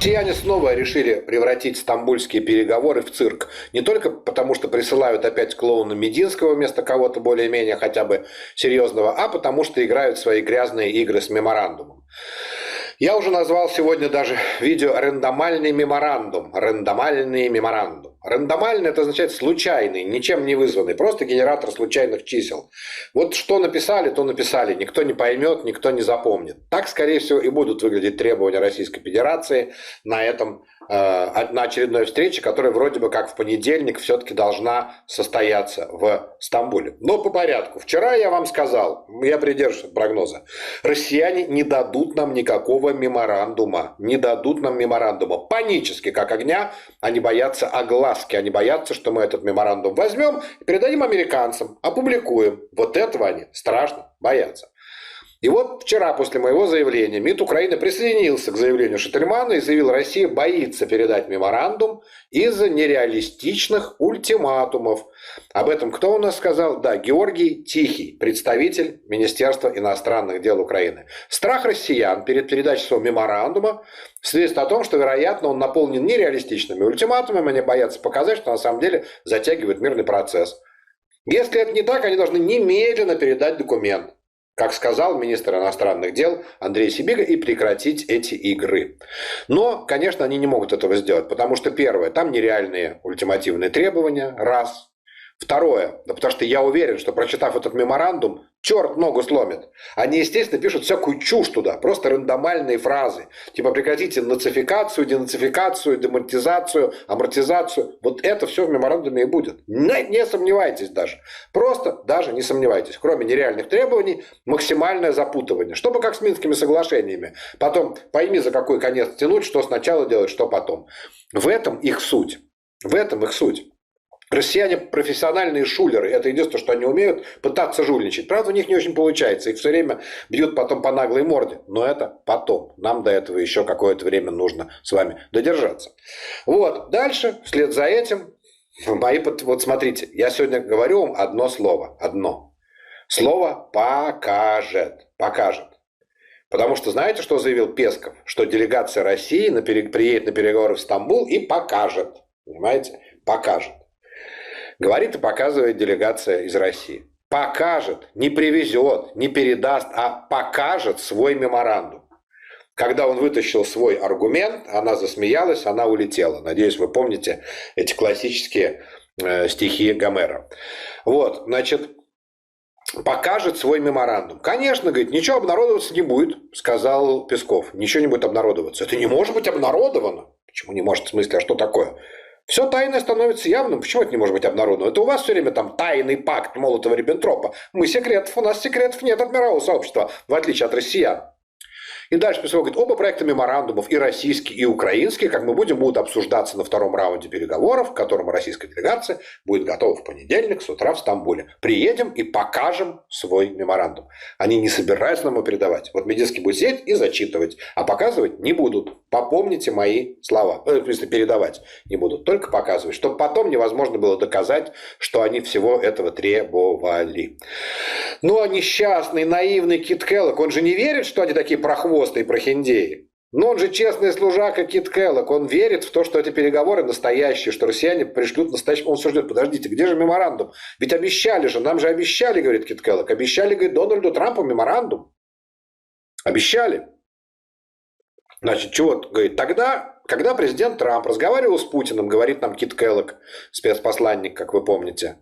Россияне снова решили превратить стамбульские переговоры в цирк. Не только потому, что присылают опять клоуна Мединского вместо кого-то более-менее хотя бы серьезного, а потому что играют свои грязные игры с меморандумом. Я уже назвал сегодня даже видео «рандомальный меморандум». Рандомальный меморандум. Рандомальный – это означает случайный, ничем не вызванный, просто генератор случайных чисел. Вот что написали, то написали, никто не поймет, никто не запомнит. Так, скорее всего, и будут выглядеть требования Российской Федерации на этом на очередной встрече, которая вроде бы как в понедельник все-таки должна состояться в Стамбуле. Но по порядку. Вчера я вам сказал, я придерживаюсь прогноза, россияне не дадут нам никакого меморандума. Не дадут нам меморандума. Панически, как огня, они боятся огласки. Они боятся, что мы этот меморандум возьмем и передадим американцам, опубликуем. Вот этого они страшно боятся. И вот вчера после моего заявления МИД Украины присоединился к заявлению Шательмана и заявил, Россия боится передать меморандум из-за нереалистичных ультиматумов. Об этом кто у нас сказал? Да, Георгий Тихий, представитель Министерства иностранных дел Украины. Страх россиян перед передачей своего меморандума свидетельствует о том, что, вероятно, он наполнен нереалистичными ультиматумами, они боятся показать, что на самом деле затягивает мирный процесс. Если это не так, они должны немедленно передать документ как сказал министр иностранных дел Андрей Сибига, и прекратить эти игры. Но, конечно, они не могут этого сделать, потому что, первое, там нереальные ультимативные требования, раз. Второе, да потому что я уверен, что прочитав этот меморандум, черт ногу сломит. Они, естественно, пишут всякую чушь туда, просто рандомальные фразы. Типа прекратите нацификацию, денацификацию, демонетизацию, амортизацию. Вот это все в меморандуме и будет. Не, не сомневайтесь даже. Просто даже не сомневайтесь. Кроме нереальных требований, максимальное запутывание. Чтобы как с Минскими соглашениями. Потом пойми, за какой конец тянуть, что сначала делать, что потом. В этом их суть. В этом их суть. Россияне профессиональные шулеры. Это единственное, что они умеют, пытаться жульничать. Правда, у них не очень получается. Их все время бьют потом по наглой морде. Но это потом. Нам до этого еще какое-то время нужно с вами додержаться. Вот. Дальше, вслед за этим, мои, вот смотрите, я сегодня говорю вам одно слово. Одно. Слово «покажет». Покажет. Потому что знаете, что заявил Песков? Что делегация России на пере... приедет на переговоры в Стамбул и покажет. Понимаете? Покажет. Говорит и показывает делегация из России. Покажет, не привезет, не передаст, а покажет свой меморандум. Когда он вытащил свой аргумент, она засмеялась, она улетела. Надеюсь, вы помните эти классические э, стихи Гомера. Вот, значит, покажет свой меморандум. Конечно, говорит, ничего обнародоваться не будет, сказал Песков. Ничего не будет обнародоваться. Это не может быть обнародовано. Почему не может? В смысле, а что такое? Все тайное становится явным. Почему это не может быть обнародовано? Это у вас все время там тайный пакт Молотова-Риббентропа. Мы секретов, у нас секретов нет от мирового сообщества, в отличие от россиян. И дальше Песков говорит, оба проекта меморандумов, и российский, и украинский, как мы будем, будут обсуждаться на втором раунде переговоров, к которому российская делегация будет готова в понедельник с утра в Стамбуле. Приедем и покажем свой меморандум. Они не собираются нам его передавать. Вот Мединский будет сидеть и зачитывать, а показывать не будут. Попомните мои слова. Ну, в смысле, передавать не будут, только показывать, чтобы потом невозможно было доказать, что они всего этого требовали. Ну, а несчастный, наивный Кит Келлок, он же не верит, что они такие прохвосты прохвосты и прохиндеи. Но он же честный служака Кит Келлок, он верит в то, что эти переговоры настоящие, что россияне пришлют настоящий... Он все ждет, подождите, где же меморандум? Ведь обещали же, нам же обещали, говорит Кит Келлок, обещали, говорит, Дональду Трампу меморандум. Обещали. Значит, чего? Говорит, тогда, когда президент Трамп разговаривал с Путиным, говорит нам Кит Келлок, спецпосланник, как вы помните,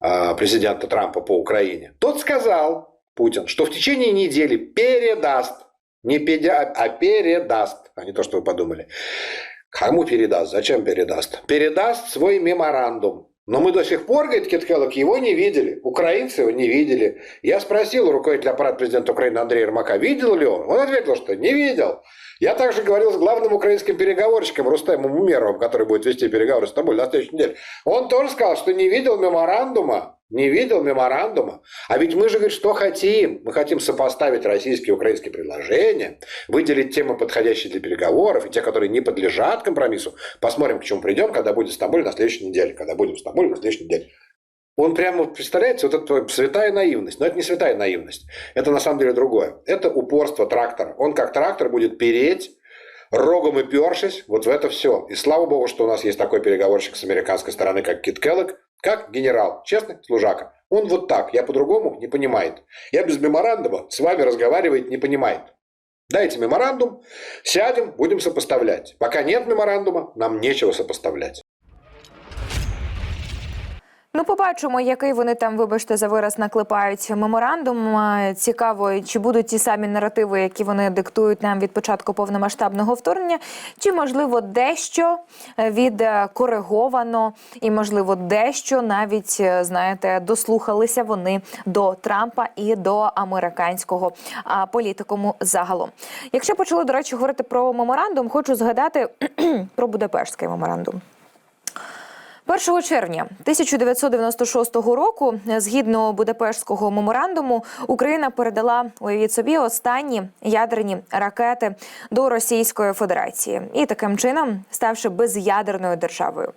а, президента Трампа по Украине, тот сказал, Путин, что в течение недели передаст не педя, а передаст, а не то, что вы подумали. Кому передаст? Зачем передаст? Передаст свой меморандум. Но мы до сих пор, говорит Киткелок, его не видели. Украинцы его не видели. Я спросил руководителя аппарата президента Украины Андрея Ермака, видел ли он? Он ответил, что не видел. Я также говорил с главным украинским переговорщиком Рустемом Умеровым, который будет вести переговоры с тобой на следующей неделе. Он тоже сказал, что не видел меморандума не видел меморандума? А ведь мы же, говорит, что хотим? Мы хотим сопоставить российские и украинские предложения, выделить темы, подходящие для переговоров, и те, которые не подлежат компромиссу. Посмотрим, к чему придем, когда будет в Стамбуле на следующей неделе. Когда будем в Стамбуле на следующей неделе. Он прямо, представляете, вот это святая наивность. Но это не святая наивность. Это на самом деле другое. Это упорство трактора. Он как трактор будет переть рогом и першись, вот в это все. И слава богу, что у нас есть такой переговорщик с американской стороны, как Кит Келлог, как генерал, честный служака. Он вот так, я по-другому не понимает. Я без меморандума с вами разговаривать не понимает. Дайте меморандум, сядем, будем сопоставлять. Пока нет меморандума, нам нечего сопоставлять. Ну, побачимо, який вони там, вибачте, за вираз наклепають меморандум. Цікаво, чи будуть ті самі наративи, які вони диктують нам від початку повномасштабного вторгнення, чи можливо дещо е, відкориговано, і можливо дещо навіть е, знаєте, дослухалися вони до Трампа і до американського політикуму загалом. Якщо почали до речі говорити про меморандум, хочу згадати про Будапештський меморандум. 1 червня 1996 року, згідно Будапештського меморандуму, Україна передала, уявіть собі, останні ядерні ракети до Російської Федерації і таким чином ставши без'ядерною державою.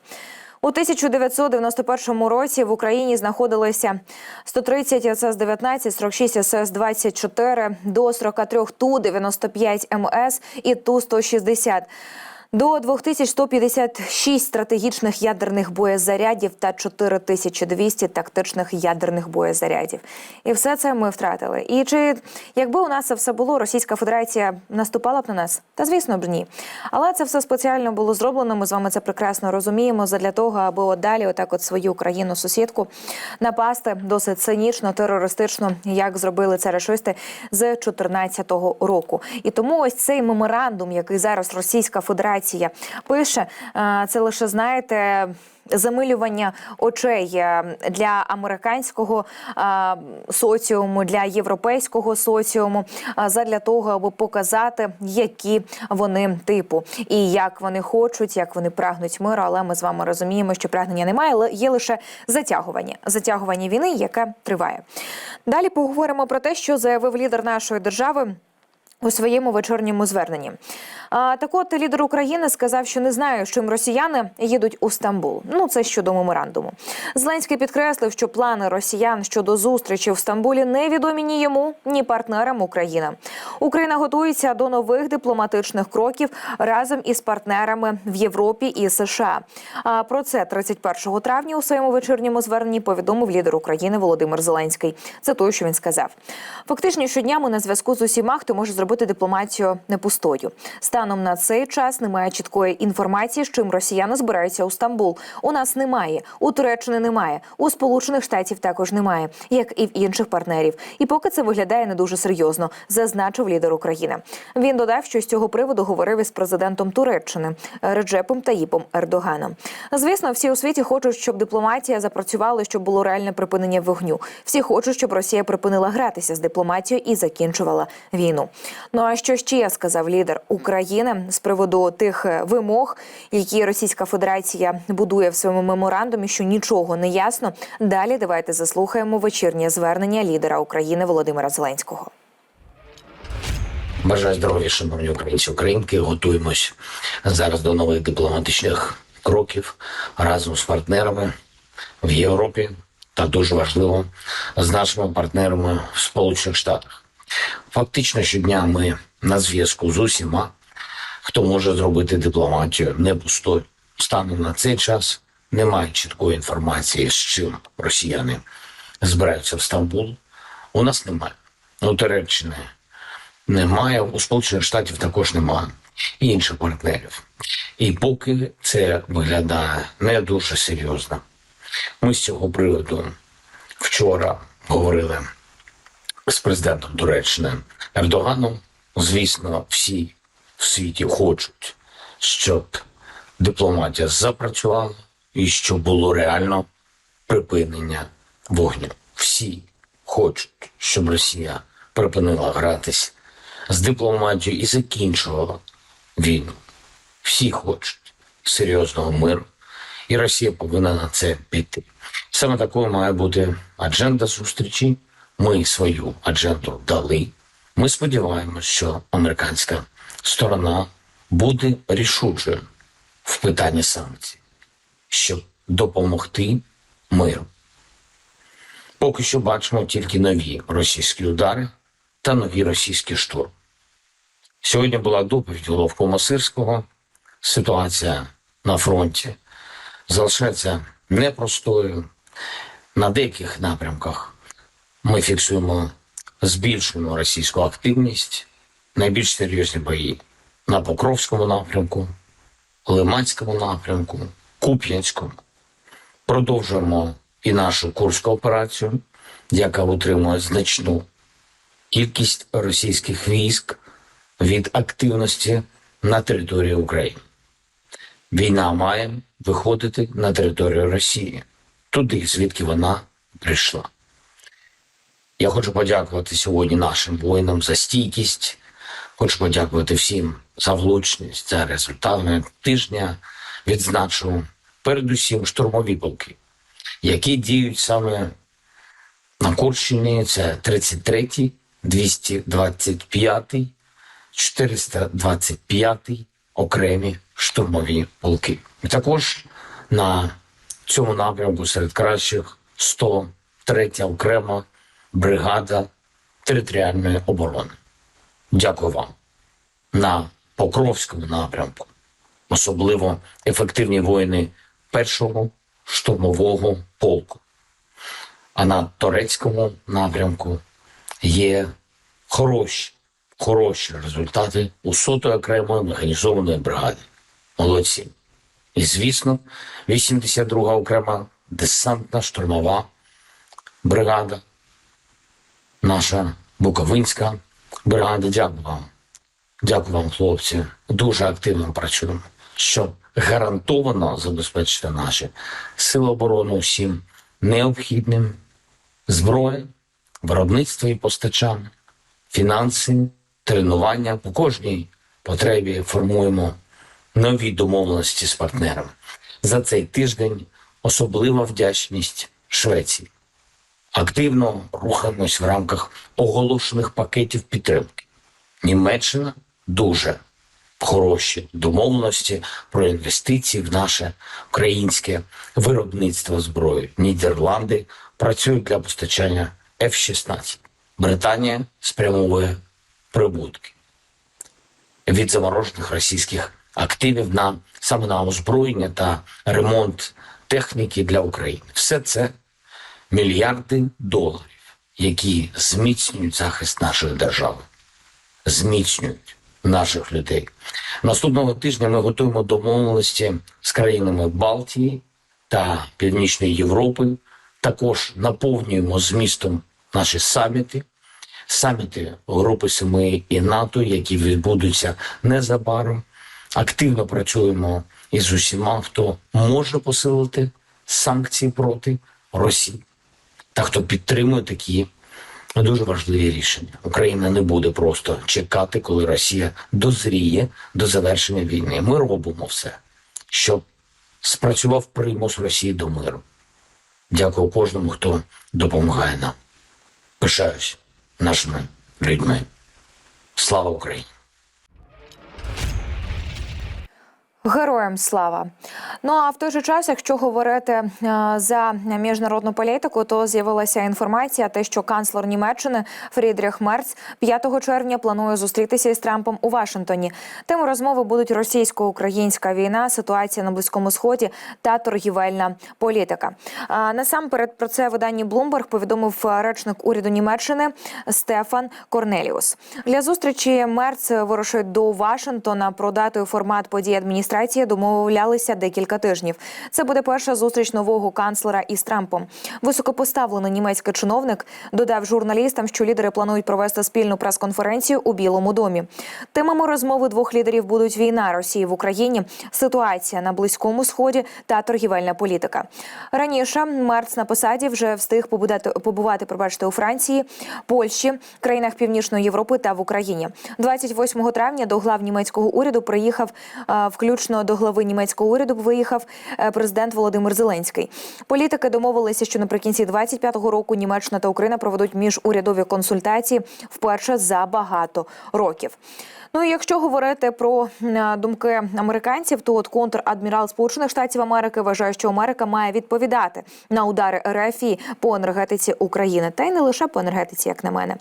У 1991 році в Україні знаходилося 130 СС-19, 46 СС-24, до 43 Ту-95 МС і Ту-160. До 2156 стратегічних ядерних боєзарядів та 4200 тактичних ядерних боєзарядів. І все це ми втратили. І чи якби у нас це все було, Російська Федерація наступала б на нас? Та звісно б ні. Але це все спеціально було зроблено. Ми з вами це прекрасно розуміємо. Задля того, аби от далі, отак, от свою країну сусідку напасти досить цинічно, терористично, як зробили це рашисти з 2014 року. І тому ось цей меморандум, який зараз Російська Федерація пише, е, це лише знаєте. Замилювання очей е, для американського е, соціуму, для європейського соціуму, задля того, аби показати, які вони типу і як вони хочуть, як вони прагнуть миру. Але ми з вами розуміємо, що прагнення немає, але є лише затягування, затягування війни, яке триває. Далі поговоримо про те, що заявив лідер нашої держави. У своєму вечірньому зверненні так от лідер України сказав, що не знає, з чим росіяни їдуть у Стамбул. Ну це щодо меморандуму. Зеленський підкреслив, що плани росіян щодо зустрічі в Стамбулі невідомі ні йому, ні партнерам України. Україна готується до нових дипломатичних кроків разом із партнерами в Європі і США. А про це 31 травня у своєму вечірньому зверненні повідомив лідер України Володимир Зеленський. Це той, що він сказав. Фактично щодня ми на зв'язку з усіма, хто може зробити дипломатію не пустою. Станом на цей час немає чіткої інформації, з чим росіяни збираються у Стамбул. У нас немає, у Туреччини немає, у Сполучених Штатів також немає, як і в інших партнерів. І поки це виглядає не дуже серйозно, зазначив лідер України. Він додав, що з цього приводу говорив із президентом Туреччини Реджепом Таїпом Ердоганом. Звісно, всі у світі хочуть, щоб дипломатія запрацювала, щоб було реальне припинення вогню. Всі хочуть, щоб Росія припинила гратися з дипломатією і закінчувала війну. Ну а що ще сказав лідер України з приводу тих е, вимог, які Російська Федерація будує в своєму меморандумі, що нічого не ясно. Далі давайте заслухаємо вечірнє звернення лідера України Володимира Зеленського. Бажаю здоров'я, шановні українці українки. Готуємось зараз до нових дипломатичних кроків разом з партнерами в Європі та дуже важливо з нашими партнерами в Сполучених Штатах. Фактично щодня ми на зв'язку з усіма, хто може зробити дипломатію не пустою. Станом на цей час немає чіткої інформації, з чим росіяни збираються в Стамбул. У нас немає. У Туреччини немає, у Сполучених Штатів також немає і інших партнерів. І поки це виглядає не дуже серйозно. Ми з цього приводу вчора говорили з президентом Туреччини Ердоганом. Звісно, всі в світі хочуть, щоб дипломатія запрацювала і щоб було реально припинення вогню. Всі хочуть, щоб Росія припинила гратись з дипломатією і закінчувала війну. Всі хочуть серйозного миру, і Росія повинна на це піти. Саме такою має бути адженда зустрічі. Ми свою адженду дали. Ми сподіваємося, що американська сторона буде рішучою в питанні санкцій, щоб допомогти миру. Поки що бачимо тільки нові російські удари та нові російські штурми. Сьогодні була доповідь головкома Сирського. Ситуація на фронті залишається непростою. На деяких напрямках ми фіксуємо збільшену російську активність, найбільш серйозні бої на Покровському напрямку, Лиманському напрямку, Куп'янському. Продовжуємо і нашу Курську операцію, яка утримує значну кількість російських військ від активності на території України. Війна має виходити на територію Росії, туди, звідки вона прийшла. Я хочу подякувати сьогодні нашим воїнам за стійкість. Хочу подякувати всім за влучність, за результатами тижня. Відзначу передусім штурмові полки, які діють саме на Курщині. Це 33-й, 225-й, 425-й окремі штурмові полки. І також на цьому напрямку серед кращих 103 окрема бригада територіальної оборони. Дякую вам. На Покровському напрямку особливо ефективні воїни першого штурмового полку. А на турецькому напрямку є хороші, хороші результати у сотої окремої механізованої бригади. Молодці. І, звісно, 82-га окрема десантна штурмова бригада, наша Буковинська бригада. Дякую вам. Дякую вам, хлопці. Дуже активно працюємо, щоб гарантовано забезпечити наші сили оборони усім необхідним зброя, виробництво і постачання, фінанси, тренування по кожній потребі формуємо нові домовленості з партнерами. За цей тиждень особлива вдячність Швеції. Активно рухаємось в рамках оголошених пакетів підтримки. Німеччина дуже хороші домовленості про інвестиції в наше українське виробництво зброї. Нідерланди працюють для постачання F-16. Британія спрямовує прибутки від заморожених російських активів на саме на озброєння та ремонт техніки для України. Все це мільярди доларів, які зміцнюють захист нашої держави зміцнюють наших людей. Наступного тижня ми готуємо домовленості з країнами Балтії та Північної Європи. Також наповнюємо змістом наші саміти, саміти Групи Семи і НАТО, які відбудуться незабаром. Активно працюємо із усіма, хто може посилити санкції проти Росії та хто підтримує такі дуже важливі рішення. Україна не буде просто чекати, коли Росія дозріє до завершення війни. Ми робимо все, щоб спрацював примус Росії до миру. Дякую кожному, хто допомагає нам. Пишаюсь нашими людьми. Слава Україні! Героям слава. Ну а в той же час, якщо говорити е, за міжнародну політику, то з'явилася інформація, те, що канцлер Німеччини Фрідріх Мерц 5 червня планує зустрітися із Трампом у Вашингтоні. Теми розмови будуть російсько-українська війна, ситуація на близькому сході та торгівельна політика. А, Насамперед про це виданні Bloomberg повідомив речник уряду Німеччини Стефан Корнеліус. Для зустрічі Мерц вирушить до Вашингтона. Про дату і формат подій адміністрації домовлялися декілька тижнів. Це буде перша зустріч нового канцлера із Трампом. Високопоставлений німецький чиновник додав журналістам, що лідери планують провести спільну прес-конференцію у Білому домі. Темами розмови двох лідерів будуть війна Росії в Україні, ситуація на близькому сході та торгівельна політика. Раніше Мерц на посаді вже встиг побудати побувати, пробачте, у Франції, Польщі, країнах Північної Європи та в Україні. 28 травня до глав німецького уряду приїхав е, включно до глави німецького уряду виїхав е, президент Володимир Зеленський. Політики домовилися, що наприкінці 25-го року Німеччина та Україна проведуть міжурядові консультації вперше за багато років. Ну і якщо говорити про е, думки американців, то от контр-адмірал Сполучених Штатів Америки вважає, що Америка має відповідати на удари РФІ по енергетиці України, та й не лише по енергетиці, як на мене.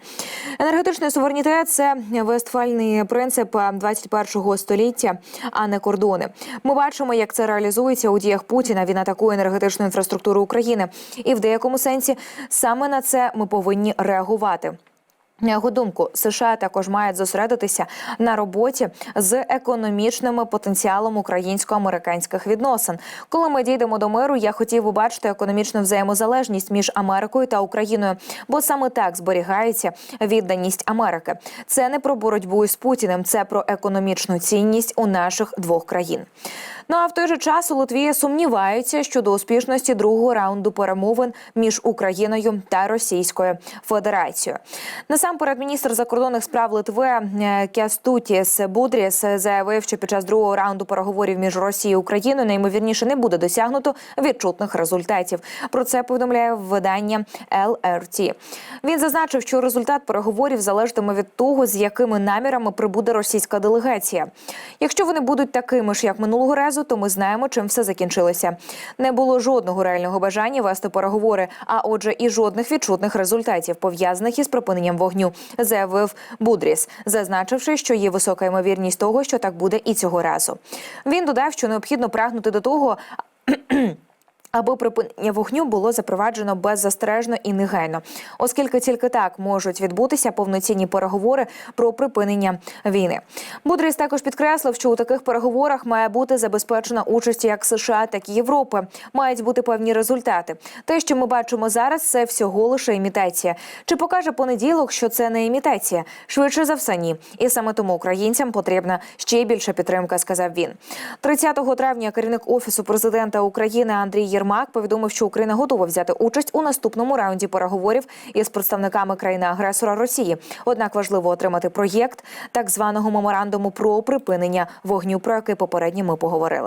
Енергетичний суверенітет це вестфальний принцип 21-го століття, а не кордони. Ми бачимо, як це реалізується у діях Путіна. Він атакує енергетичну інфраструктуру України, і в деякому сенсі саме на це ми повинні реагувати. На його думку, США також мають зосередитися на роботі з економічним потенціалом українсько-американських відносин. Коли ми дійдемо до миру, я хотів би бачити економічну взаємозалежність між Америкою та Україною, бо саме так зберігається відданість Америки. Це не про боротьбу із Путіним, це про економічну цінність у наших двох країн. Ну а в той же час у Литві сумніваються щодо успішності другого раунду перемовин між Україною та Російською Федерацією. Насамперед, міністр закордонних справ Литви е, Кястутіс Будріс заявив, що під час другого раунду переговорів між Росією і Україною найімовірніше не буде досягнуто відчутних результатів. Про це повідомляє видання LRT. Він зазначив, що результат переговорів залежатиме від того, з якими намірами прибуде російська делегація. Якщо вони будуть такими ж, як минулого разу, то ми знаємо, чим все закінчилося. Не було жодного реального бажання вести переговори, а отже, і жодних відчутних результатів пов'язаних із припиненням вогню, заявив Будріс, зазначивши, що є висока ймовірність того, що так буде і цього разу. Він додав, що необхідно прагнути до того. Аби припинення вогню було запроваджено беззастережно і негайно, оскільки тільки так можуть відбутися повноцінні переговори про припинення війни. Будріс також підкреслив, що у таких переговорах має бути забезпечена участь як США, так і Європи. Мають бути певні результати. Те, що ми бачимо зараз, це всього лише імітація. Чи покаже понеділок, що це не імітація? Швидше за все, ні. І саме тому українцям потрібна ще більша підтримка, сказав він. 30 травня керівник офісу президента України Андрій Єрмак повідомив, що Україна готова взяти участь у наступному раунді переговорів із представниками країни-агресора Росії. Однак важливо отримати проєкт так званого меморандуму про припинення вогню, про який попередньо ми поговорили.